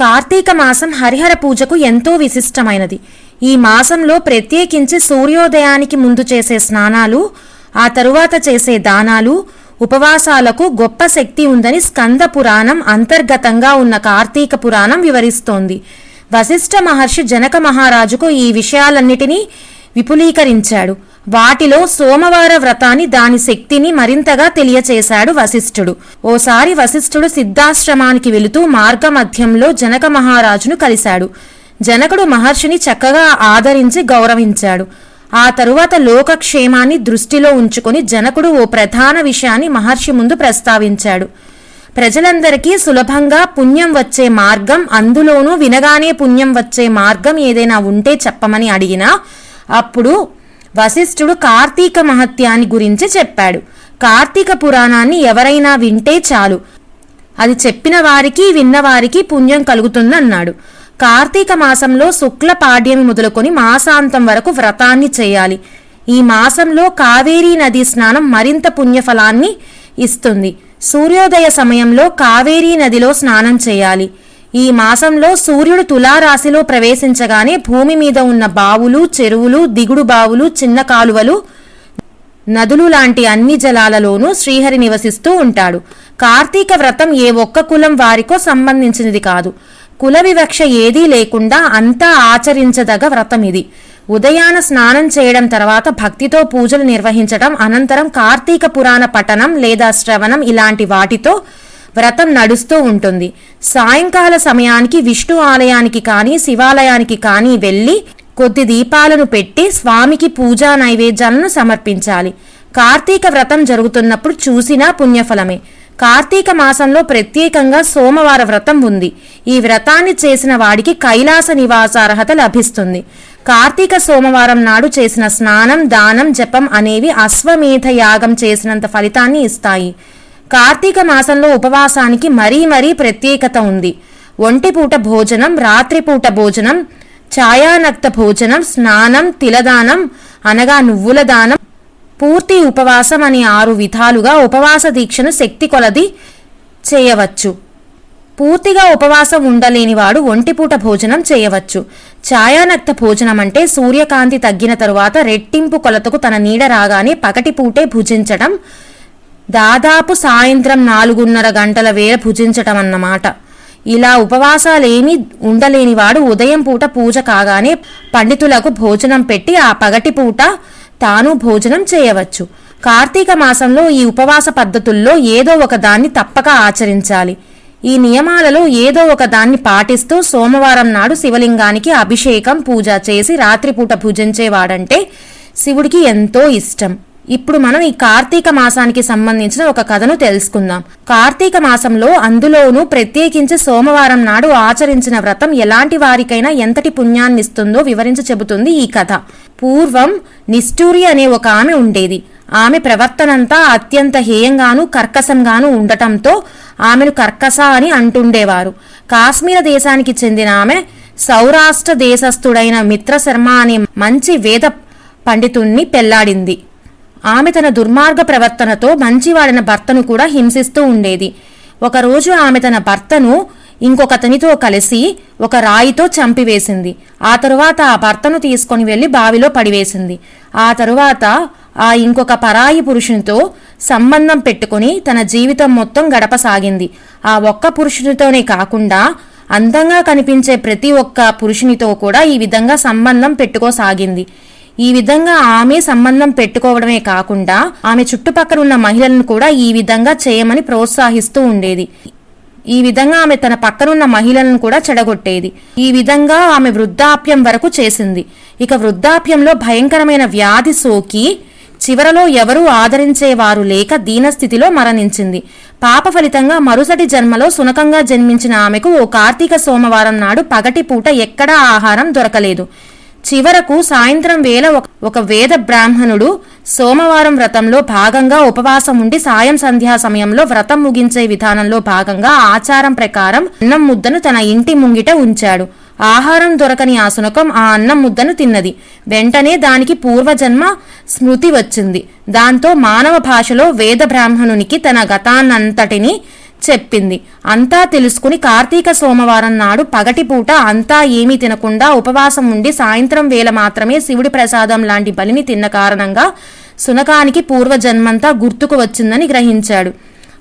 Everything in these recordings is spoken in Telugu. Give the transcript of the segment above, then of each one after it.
కార్తీక మాసం హరిహర పూజకు ఎంతో విశిష్టమైనది. ఈ మాసంలో ప్రత్యేకించి సూర్యోదయానికి ముందు చేసే స్నానాలు ఆ తరువాత చేసే దానాలు ఉపవాసాలకు గొప్ప శక్తి ఉందని స్కంద పురాణం అంతర్గతంగా ఉన్న కార్తీక పురాణం వివరిస్తోంది. వశిష్ఠ మహర్షి జనక మహారాజుకు ఈ విషయాలన్నిటినీ విపులీకరించాడు. వాటిలో సోమవార వ్రతాన్ని దాని శక్తిని మరింతగా తెలియచేశాడు వశిష్ఠుడు. ఓసారి వశిష్ఠుడు సిద్ధాశ్రమానికి వెళుతూ మార్గమధ్యంలో జనక మహారాజును కలిశాడు. జనకుడు మహర్షిని చక్కగా ఆదరించి గౌరవించాడు. ఆ తరువాత లోకక్షేమాన్ని దృష్టిలో ఉంచుకొని జనకుడు ఓ ప్రధాన విషయాన్ని మహర్షి ముందు ప్రస్తావించాడు. ప్రజలందరికీ సులభంగా పుణ్యం వచ్చే మార్గం అందులోనూ వినగానే పుణ్యం వచ్చే మార్గం ఏదైనా ఉంటే చెప్పమని అడిగినా అప్పుడు వశిష్ఠుడు కార్తీక మహత్యాన్ని గురించి చెప్పాడు. కార్తీక పురాణాన్ని ఎవరైనా వింటే చాలు. అది చెప్పిన వారికి విన్నవారికి పుణ్యం కలుగుతుందన్నాడు. కార్తీక మాసంలో శుక్ల పాడ్యమి మొదలుకొని మాసాంతం వరకు వ్రతాన్ని చేయాలి. ఈ మాసంలో కావేరీ నదీ స్నానం మరింత పుణ్యఫలాన్ని ఇస్తుంది. సూర్యోదయ సమయంలో కావేరీ నదిలో స్నానం చేయాలి. ఈ మాసంలో సూర్యుడు తులారాశిలో ప్రవేశించగానే భూమి మీద ఉన్న బావులు చెరువులు దిగుడు బావులు చిన్న కాలువలు నదులు లాంటి అన్ని జలాలలోనూ శ్రీహరి నివసిస్తూ ఉంటాడు. కార్తీక వ్రతం ఏ ఒక్క కులం వారికో సంబంధించినది కాదు. కుల వివక్ష ఏదీ లేకుండా అంతా ఆచరించదగ వ్రతం ఇది. ఉదయాన స్నానం చేయడం తర్వాత భక్తితో పూజలు నిర్వహించడం అనంతరం కార్తీక పురాణ పఠనం లేదా శ్రవణం ఇలాంటి వాటితో వ్రతం నడుస్తూ ఉంటుంది. సాయంకాల సమయానికి విష్ణు ఆలయానికి కానీ శివాలయానికి కానీ వెళ్ళి కొద్ది దీపాలను పెట్టి స్వామికి పూజా నైవేద్యాలను సమర్పించాలి. కార్తీక వ్రతం జరుగుతున్నప్పుడు చూసినా పుణ్యఫలమే. కార్తీక మాసంలో ప్రత్యేకంగా సోమవార వ్రతం ఉంది. ఈ వ్రతాన్ని చేసిన వాడికి కైలాస నివాసార్హత లభిస్తుంది. కార్తీక సోమవారం నాడు చేసిన స్నానం దానం జపం అనేవి అశ్వమేధ యాగం చేసినంత ఫలితాన్ని ఇస్తాయి. కార్తీక మాసంలో ఉపవాసానికి మరీ మరీ ప్రత్యేకత ఉంది. ఒంటిపూట భోజనం రాత్రిపూట భోజనం ఛాయానక్త భోజనం స్నానం తిలదానం అనగా నువ్వుల దానం పూర్తి ఉపవాసం అని ఆరు విధాలుగా ఉపవాస దీక్షను శక్తి కొలది చేయవచ్చు. పూర్తిగా ఉపవాసం ఉండలేనివాడు ఒంటిపూట భోజనం చేయవచ్చు. ఛాయానక్త భోజనం అంటే సూర్యకాంతి తగ్గిన తరువాత రెట్టింపు కొలతకు తన నీడ రాగానే పగటిపూటే భుజించడం దాదాపు సాయంత్రం నాలుగున్నర గంటల వేళ భుజించటం అన్నమాట ఇలా ఉపవాసాలేమీ ఉండలేనివాడు ఉదయం పూట పూజ కాగానే పండితులకు భోజనం పెట్టి ఆ పగటి పూట తాను భోజనం చేయవచ్చు. కార్తీక మాసంలో ఈ ఉపవాస పద్ధతుల్లో ఏదో ఒక దాన్ని తప్పక ఆచరించాలి. ఈ నియమాలలో ఏదో ఒక దాన్ని పాటిస్తూ సోమవారం నాడు శివలింగానికి అభిషేకం పూజ చేసి రాత్రిపూట భుజించేవాడంటే శివుడికి ఎంతో ఇష్టం. ఇప్పుడు మనం ఈ కార్తీక మాసానికి సంబంధించిన ఒక కథను తెలుసుకుందాం. కార్తీక మాసంలో అందులోనూ ప్రత్యేకించి సోమవారం నాడు ఆచరించిన వ్రతం ఎలాంటి వారికైనా ఎంతటి పుణ్యాన్నిస్తుందో వివరించి చెబుతుంది ఈ కథ. పూర్వం నిష్ఠూరి అనే ఒక ఆమె ఉండేది. ఆమె ప్రవర్తనంతా అత్యంత హేయంగాను కర్కశంగాను ఉండటంతో ఆమెను కర్కశ అని అంటుండేవారు. కాశ్మీర దేశానికి చెందిన ఆమె సౌరాష్ట్ర దేశస్థుడైన మిత్రశర్మ అనే మంచి వేద పండితుణ్ణి పెళ్ళాడింది. ఆమె తన దుర్మార్గ ప్రవర్తనతో మంచివాడిన భర్తను కూడా హింసిస్తూ ఉండేది. ఒకరోజు ఆమె తన భర్తను ఇంకొకతనితో కలిసి ఒక రాయితో చంపివేసింది. ఆ తరువాత ఆ భర్తను తీసుకొని వెళ్ళి బావిలో పడివేసింది. ఆ తరువాత ఆ ఇంకొక పరాయి పురుషునితో సంబంధం పెట్టుకుని తన జీవితం మొత్తం గడపసాగింది. ఆ ఒక్క పురుషునితోనే కాకుండా అందంగా కనిపించే ప్రతి ఒక్క పురుషునితో కూడా ఈ విధంగా సంబంధం పెట్టుకోసాగింది. ఈ విధంగా ఆమె సంబంధం పెట్టుకోవడమే కాకుండా ఆమె చుట్టుపక్కల ఉన్న మహిళలను కూడా ఈ విధంగా చేయమని ప్రోత్సహిస్తూ ఉండేది. ఈ విధంగా ఆమె తన పక్కనున్న మహిళలను కూడా చెడగొట్టేది. ఈ విధంగా ఆమె వృద్ధాప్యం వరకు చేసింది. ఇక వృద్ధాప్యంలో భయంకరమైన వ్యాధి సోకి చివరలో ఎవరూ ఆదరించేవారు లేక దీనస్థితిలో మరణించింది. పాప ఫలితంగా మరుసటి జన్మలో సునకంగా జన్మించిన ఆమెకు ఓ కార్తీక సోమవారం నాడు పగటి పూట ఎక్కడా ఆహారం దొరకలేదు. చివరకు సాయంత్రం వేళ ఒక- ఒక వేద బ్రాహ్మణుడు సోమవారం వ్రతంలో భాగంగా ఉపవాసం ఉండి సాయం సంధ్యా సమయంలో వ్రతం ముగించే విధానంలో భాగంగా ఆచారం ప్రకారం అన్నం ముద్దను తన ఇంటి ముంగిట ఉంచాడు. ఆహారం దొరకని ఆ శునకం ఆ అన్నం ముద్దను తిన్నది. వెంటనే దానికి పూర్వజన్మ స్మృతి వచ్చింది. దాంతో మానవ భాషలో వేద బ్రాహ్మణునికి తన గతాన్నంతటిని చెప్పింది. అంతా తెలుసుకుని కార్తీక సోమవారం నాడు పగటిపూట అంతా ఏమీ తినకుండా ఉపవాసం ఉండి సాయంత్రం వేళ మాత్రమే శివుడి ప్రసాదం లాంటి బలిని తిన్న కారణంగా సునకానికి పూర్వజన్మంతా గుర్తుకు వచ్చిందని గ్రహించాడు.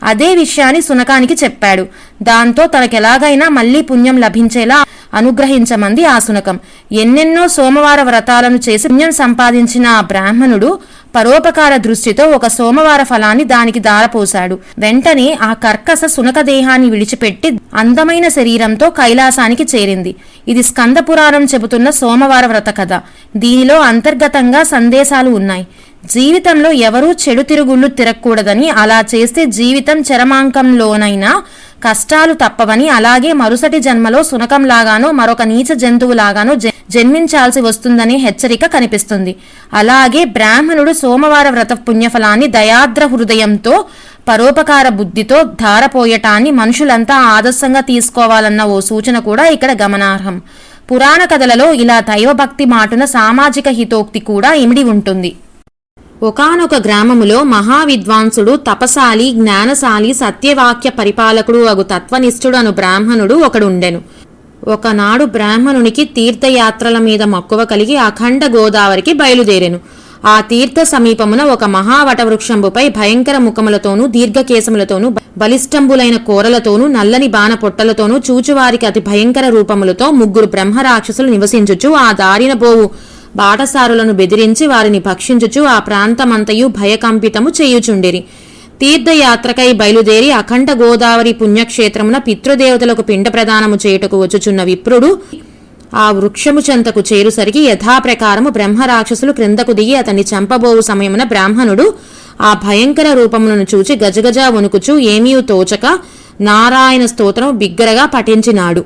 అదే విషయాన్ని సునకానికి చెప్పాడు. దాంతో తనకెలాగైనా మళ్ళీ పుణ్యం లభించేలా అనుగ్రహించమంది ఆ సునకం ఎన్నెన్నో సోమవార వ్రతాలను చేసి పుణ్యం సంపాదించిన ఆ బ్రాహ్మణుడు పరోపకార దృష్టితో ఒక సోమవార ఫలాన్ని దానికి దారపోశాడు. వెంటనే ఆ కర్కస సునక దేహాన్ని విడిచిపెట్టి అందమైన శరీరంతో కైలాసానికి చేరింది. ఇది స్కంద పురాణం చెబుతున్న సోమవార వ్రత కథ. దీనిలో అంతర్గతంగా సందేశాలు ఉన్నాయి. జీవితంలో ఎవరూ చెడు తిరుగుళ్ళు తిరగకూడదని అలా చేస్తే జీవితం చరమాంకంలోనైనా కష్టాలు తప్పవని అలాగే మరుసటి జన్మలో సునకంలాగానో మరొక నీచ జంతువులాగానో జన్మించాల్సి వస్తుందనే హెచ్చరిక కనిపిస్తుంది. అలాగే బ్రాహ్మణుడు సోమవార వ్రత పుణ్యఫలాన్ని దయాద్ర హృదయంతో పరోపకార బుద్ధితో ధారపోయటాన్ని మనుషులంతా ఆదర్శంగా తీసుకోవాలన్న ఓ సూచన కూడా ఇక్కడ గమనార్హం. పురాణ కథలలో ఇలా దైవభక్తి మాటున సామాజిక హితోక్తి కూడా ఇమిడి ఉంటుంది. ఒకానొక గ్రామములో మహావిద్వాంసుడు తపశాలి జ్ఞానశాలి సత్యవాక్య పరిపాలకుడు అగు తత్వనిష్ఠుడు అను బ్రాహ్మణుడు ఒకడుండెను. ఒకనాడు బ్రాహ్మణునికి తీర్థయాత్రల మీద మక్కువ కలిగి అఖండ గోదావరికి బయలుదేరెను. ఆ తీర్థ సమీపమున ఒక మహావటవృక్షంబుపై భయంకర ముఖములతోనూ దీర్ఘకేశములతోనూ బలిష్టంబులైన కోరలతోనూ నల్లని బాణ పొట్టలతోనూ చూచువారికి అతి భయంకర రూపములతో ముగ్గురు బ్రహ్మరాక్షసులు నివసించుచు ఆ దారిన పోవు బాటసారులను బెదిరించి వారిని భక్షించుచు ఆ ప్రాంతమంతయు భయకంపితము చేయుచుండిరి. తీర్థయాత్రకై బయలుదేరి అఖండ గోదావరి పుణ్యక్షేత్రమున పితృదేవతలకు పిండ ప్రదానము చేయుటకు వచ్చుచున్న విప్రుడు ఆ వృక్షము చెంతకు చేరుసరికి యథాప్రకారము బ్రహ్మరాక్షసులు క్రిందకు దిగి అతన్ని చంపబోవు సమయమున బ్రాహ్మణుడు ఆ భయంకర రూపములను చూచి గజగజ వణుకుచు ఏమీ తోచక నారాయణ స్తోత్రం బిగ్గరగా పఠించినాడు.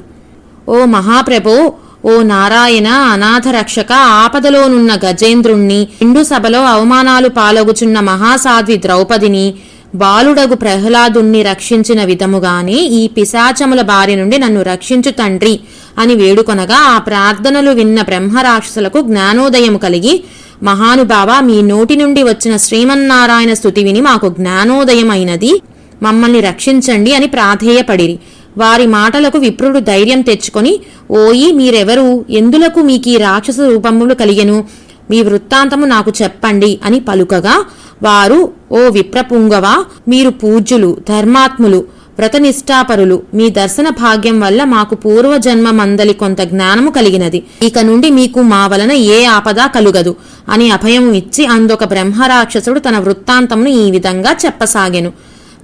ఓ మహాప్రభో ఓ నారాయణ అనాథ రక్షక ఆపదలోనున్న గజేంద్రుణ్ణి ఇండు సభలో అవమానాలు పాలగుచున్న మహాసాధ్వి ద్రౌపదిని బాలుడగు ప్రహ్లాదుణ్ణి రక్షించిన విధముగానే ఈ పిశాచముల బారి నుండి నన్ను రక్షించు తండ్రి అని వేడుకొనగా ఆ ప్రార్థనలు విన్న బ్రహ్మరాక్షసులకు జ్ఞానోదయము కలిగి మహానుభావ మీ నోటి నుండి వచ్చిన శ్రీమన్నారాయణ స్తుతి విని మాకు జ్ఞానోదయమైనది మమ్మల్ని రక్షించండి అని ప్రాధేయపడిరి. వారి మాటలకు విప్రుడు ధైర్యం తెచ్చుకొని ఓయి మీరెవరు? ఎందులకు మీకీ రాక్షస రూపములు కలిగెను? మీ వృత్తాంతము నాకు చెప్పండి అని పలుకగా వారు ఓ విప్రపుంగవ మీరు పూజ్యులు ధర్మాత్ములు వ్రతనిష్టాపరులు మీ దర్శన భాగ్యం వల్ల మాకు పూర్వజన్మ మందలి కొంత జ్ఞానము కలిగినది. ఇక నుండి మీకు మా వలన ఏ ఆపద కలుగదు అని అభయము ఇచ్చి అందొక బ్రహ్మరాక్షసుడు తన వృత్తాంతమును ఈ విధంగా చెప్పసాగెను.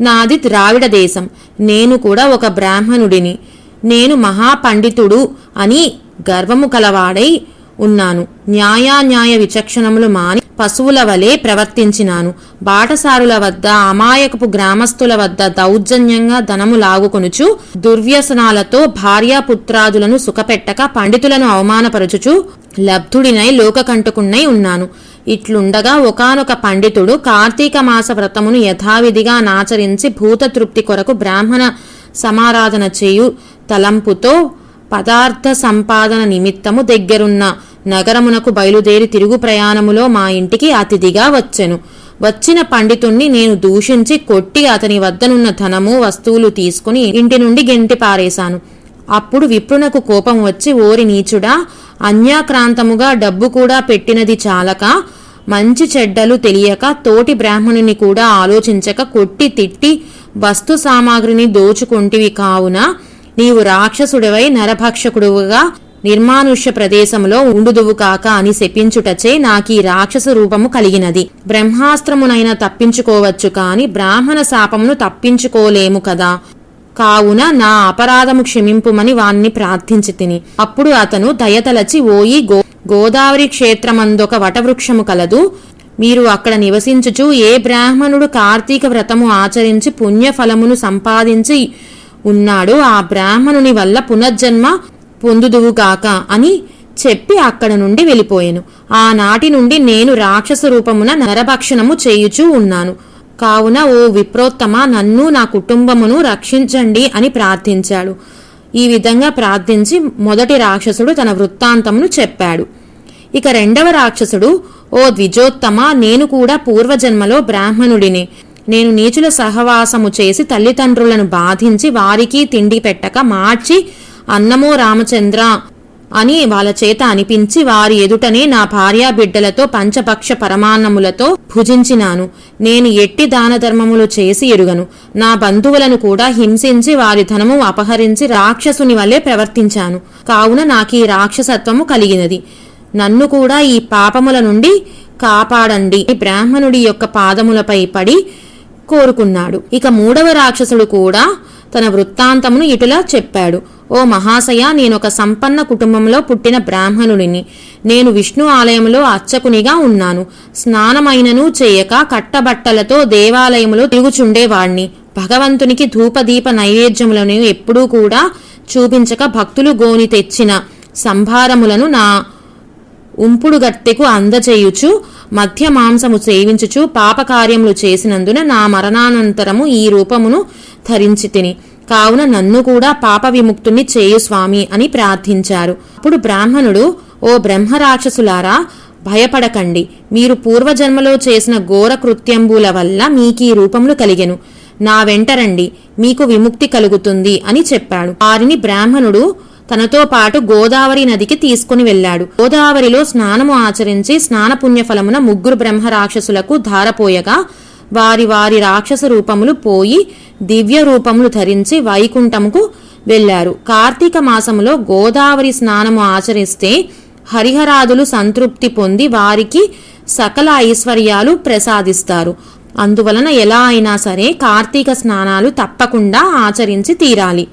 నాది ద్రావిడ దేశం. నేను కూడా ఒక బ్రాహ్మణుడిని. నేను మహాపండితుడు అని గర్వము కలవాడై ఉన్నాను. న్యాయాన్యాయ విచక్షణములు మాని పశువుల వలె ప్రవర్తించినాను. బాటసారుల వద్ద అమాయకపు గ్రామస్తుల వద్ద దౌర్జన్యంగా ధనము లాగుకొనుచు దుర్వ్యసనాలతో భార్యాపుత్రాదులను సుఖపెట్టక పండితులను అవమానపరచుచు లబ్ధుడినై లోకకంటుకున్నై ఉన్నాను. ఇట్లుండగా ఒకానొక పండితుడు కార్తీక మాస వ్రతమును యథావిధిగా నాచరించి భూతతృప్తి కొరకు బ్రాహ్మణ సమారాధన చేయు తలంపుతో పదార్థ సంపాదన నిమిత్తము దగ్గరున్న నగరమునకు బయలుదేరి తిరుగు ప్రయాణములో మా ఇంటికి అతిథిగా వచ్చెను. వచ్చిన పండితుణ్ణి నేను దూషించి కొట్టి అతని వద్దనున్న ధనము వస్తువులు తీసుకుని ఇంటి నుండి గెంటి పారేశాను. అప్పుడు విప్రునకు కోపం వచ్చి ఓరి నీచుడా అన్యాక్రాంతముగా డబ్బు కూడా పెట్టినది చాలక మంచి చెడ్డలు తెలియక తోటి బ్రాహ్మణుని కూడా ఆలోచించక కొట్టి తిట్టి వస్తు సామాగ్రిని దోచుకుంటివి కావున నీవు రాక్షసుడివై నరభక్షకుడుగా నిర్మానుష్య ప్రదేశంలో ఉండుదువు కాక అని శపించుటచే నాకీ రాక్షస రూపము కలిగినది. బ్రహ్మాస్త్రమునైనా తప్పించుకోవచ్చు కాని బ్రాహ్మణ శాపమును తప్పించుకోలేము కదా. కావున నా అపరాధము క్షమింపుమని వాణ్ణి ప్రార్థించి తిని అప్పుడు అతను దయతలచి ఓయి గో గోదావరి క్షేత్రమందొక వటవృక్షము కలదు. మీరు అక్కడ నివసించుచు ఏ బ్రాహ్మణుడు కార్తీక వ్రతము ఆచరించి పుణ్యఫలమును సంపాదించి ఉన్నాడో ఆ బ్రాహ్మణుని వల్ల పునర్జన్మ పొందుదువుగాక అని చెప్పి అక్కడ నుండి వెళ్ళిపోయాను. ఆనాటి నుండి నేను రాక్షస రూపమున నరభక్షణము చేయుచూ ఉన్నాను. కావున ఓ విప్రోత్తమ నన్ను నా కుటుంబమును రక్షించండి అని ప్రార్థించాడు. ఈ విధంగా ప్రార్థించి మొదటి రాక్షసుడు తన వృత్తాంతమును చెప్పాడు. ఇక రెండవ రాక్షసుడు ఓ ద్విజోత్తమ నేను కూడా పూర్వజన్మలో బ్రాహ్మణుడిని. నేను నీచుల సహవాసము చేసి తల్లిదండ్రులను బాధించి వారికి తిండి పెట్టక మార్చి అన్నమో రామచంద్ర అని వాళ్ళ చేత అనిపించి వారి ఎదుటనే నా భార్యా బిడ్డలతో పంచపక్ష పరమాన్నములతో భుజించినాను. నేను ఎట్టి దాన ధర్మములు చేసి ఎరుగను. నా బంధువులను కూడా హింసించి వారి ధనము అపహరించి రాక్షసుని వల్లే ప్రవర్తించాను. కావున నాకు ఈ రాక్షసత్వము కలిగినది. నన్ను కూడా ఈ పాపముల నుండి కాపాడండి. ఈ బ్రాహ్మణుడి యొక్క పాదములపై పడి కోరుకున్నాడు. ఇక మూడవ రాక్షసుడు కూడా తన వృత్తాంతమును ఇటులా చెప్పాడు. ఓ మహాశయ నేనొక సంపన్న కుటుంబంలో పుట్టిన బ్రాహ్మణుడిని. నేను విష్ణు ఆలయంలో అర్చకునిగా ఉన్నాను. స్నానమైనను చేయక కట్టబట్టలతో దేవాలయములో తిరుగుచుండేవాణ్ణి. భగవంతునికి ధూపదీప నైవేద్యములను ఎప్పుడూ కూడా చూపించక భక్తులు గోని తెచ్చిన సంభారములను నా ఉంపుడుగత్తెకు అందచేయుచు మధ్య మాంసము సేవించుచు పాపకార్యములు చేసినందున నా మరణానంతరము ఈ రూపమును ధరించి తిని కావున నన్ను కూడా పాప విముక్తుని చేయు స్వామి అని ప్రార్థించారు. అప్పుడు బ్రాహ్మణుడు ఓ బ్రహ్మరాక్షసులారా భయపడకండి. మీరు పూర్వజన్మలో చేసిన ఘోర కృత్యంబుల వల్ల మీకీ రూపములు కలిగెను. నా వెంటరండి మీకు విముక్తి కలుగుతుంది అని చెప్పాడు. వారిని బ్రాహ్మణుడు తనతో పాటు గోదావరి నదికి తీసుకుని వెళ్ళాడు. గోదావరిలో స్నానము ఆచరించి స్నాన పుణ్యఫలమున ముగ్గురు బ్రహ్మ రాక్షసులకు ధారపోయగా వారి వారి రాక్షస రూపములు పోయి దివ్య రూపములు ధరించి వైకుంఠముకు వెళ్ళారు కార్తీక మాసములో గోదావరి స్నానము ఆచరిస్తే హరిహరాదులు సంతృప్తి పొంది వారికి సకల ఐశ్వర్యాలు ప్రసాదిస్తారు. అందువలన ఎలా అయినా సరే కార్తీక స్నానాలు తప్పకుండా ఆచరించి తీరాలి.